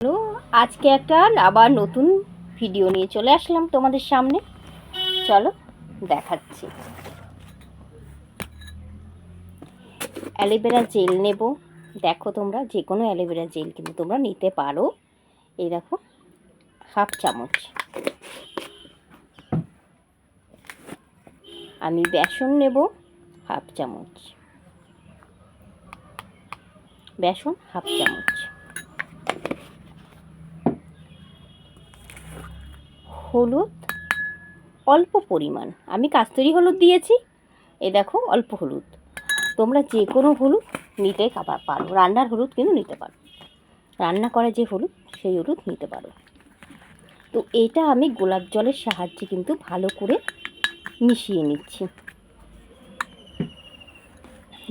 Hello আজকে একটা আবার নতুন ভিডিও নিয়ে চলে আসলাম তোমাদের সামনে। চলো, দেখাচ্ছি। অ্যালোভেরা জেল নেব। দেখো তোমরা যে কোনো অ্যালোভেরা জেল কিন্তু তোমরা নিতে পারো। এই দেখো, হাফ চামচ। আমি বেসন নেব, হাফ চামচ। বেসন, হাফ চামচ। হলুদ, অল্প পরিমাণ। আমি কাস্তুরি হলুদ দিয়েছি। এ দেখো, অল্প হলুদ। তোমরা যে কোনো হলুদ নিতে পারো। রান্নার হলুদ কিন্তু নিতে পারো। রান্না করা যে হলুদ, সেই হলুদ নিতে পারো। তো এটা আমি গোলাপ জলের সাহায্যে কিন্তু ভালো করে মিশিয়ে নিচ্ছি।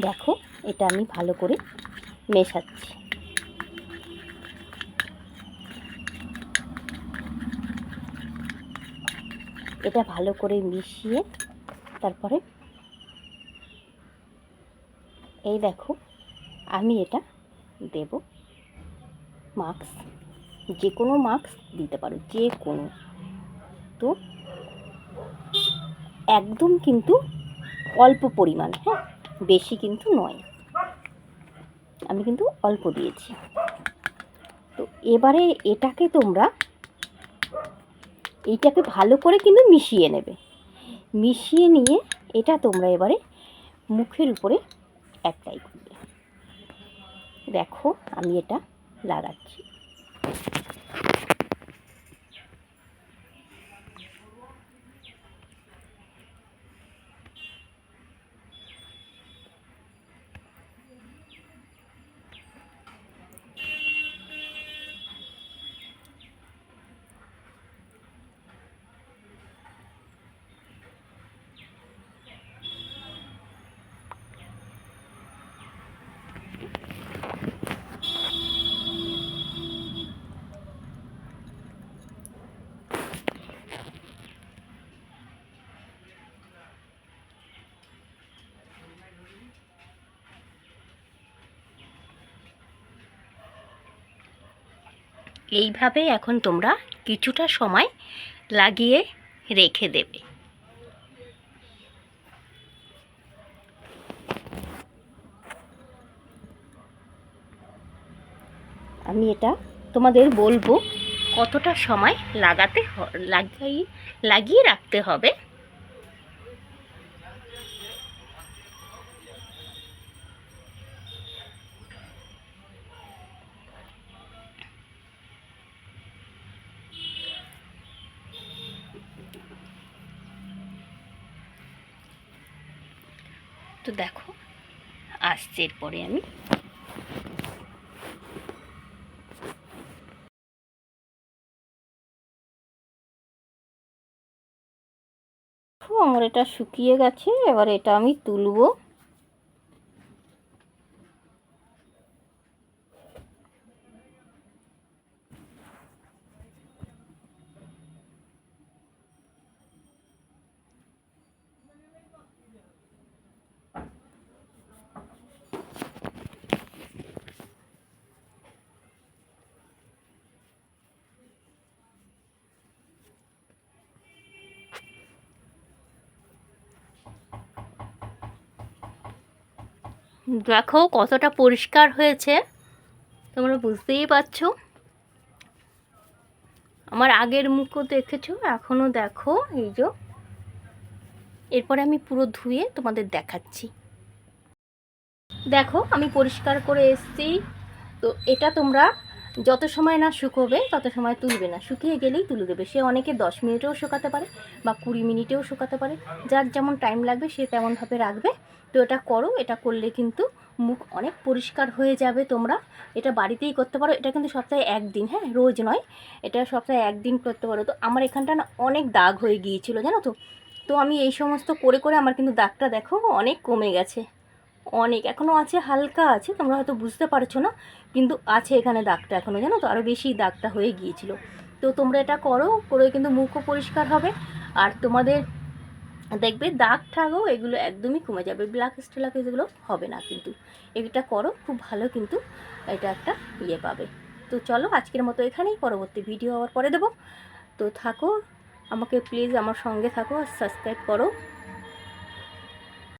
দেখো, এটা আমি ভালো করে মেশাচ্ছি। এটা ভালো করে মিশিয়ে তারপরে এই দেখো, আমি এটা দেব। মাস্ক যে কোনো মাস্ক দিতে পারো যে কোনো তো একদম কিন্তু অল্প পরিমাণ হ্যাঁ বেশি কিন্তু নয়। আমি কিন্তু অল্প দিয়েছি। তো এবারে এটাকে তোমরা এইটাকে ভালো করে কিন্তু মিশিয়ে নেবে। মিশিয়ে নিয়ে এটা তোমরা এবারে মুখের উপরে অ্যাপ্লাই করবে। দেখো, আমি এটা লাগাচ্ছি। এইভাবে এখন তোমরা কিছুটা সময় লাগিয়ে রেখে দেবে। আমি এটা তোমাদের বলব কতটা সময় লাগাতে লাগিয়ে লাগিয়ে রাখতে হবে। তো দেখো আসছে এরপরে আমি। আমার এটা শুকিয়ে গেছে এবার এটা আমি তুলবো। দেখো কতটা পরিষ্কার হয়েছে। তোমরা বুঝতেই পারছ। আমার আগের মুখও দেখেছ, এখনও দেখো, এই যে। এরপরে আমি পুরো ধুয়ে তোমাদের দেখাচ্ছি। দেখো, আমি পরিষ্কার করে এসছি। তো এটা তোমরা যত সময় না শুকোবে তত সময় তুলবে না। শুকিয়ে গেলেই তুলে দেবে সে অনেকে দশ মিনিটেও শুকাতে পারে বা কুড়ি মিনিটেও শুকাতে পারে। যার যেমন টাইম লাগবে, সে তেমনভাবে রাখবে। তো এটা করো, এটা করলে কিন্তু মুখ অনেক পরিষ্কার হয়ে যাবে তোমরা। এটা বাড়িতেই করতে পারো। এটা কিন্তু সপ্তাহে একদিন হ্যাঁ? রোজ নয়। এটা সপ্তাহে একদিন করতে পারো। তো আমার এখানটা না অনেক দাগ হয়ে গিয়েছিল, জানো তো? তো আমি এই সমস্ত করে করে আমার কিন্তু দাগটা দেখো, অনেক কমে গেছে। অনেক এখনও আছে, হালকা আছে, তোমরা হয়তো বুঝতে পারছ না, কিন্তু আছে এখানে দাগটা এখনও জানো তো? আরও বেশি দাগটা হয়ে গিয়েছিল। তো তোমরা এটা করো, করে কিন্তু মুখও পরিষ্কার হবে, আর তোমাদের দেখবে দাগ ঠাগও এগুলো একদমই কমে যাবে ব্ল্যাক স্টেলাক এগুলো হবে না কিন্তু। এটা করো, খুব ভালো কিন্তু এটা একটা ইয়ে পাবে। তো চলো, আজকের মতো এখানেই, পরবর্তী ভিডিও আবার পরে দেবো। তো থাকো, আমাকে প্লিজ আমার সঙ্গে থাকো, আর সাবস্ক্রাইব করো।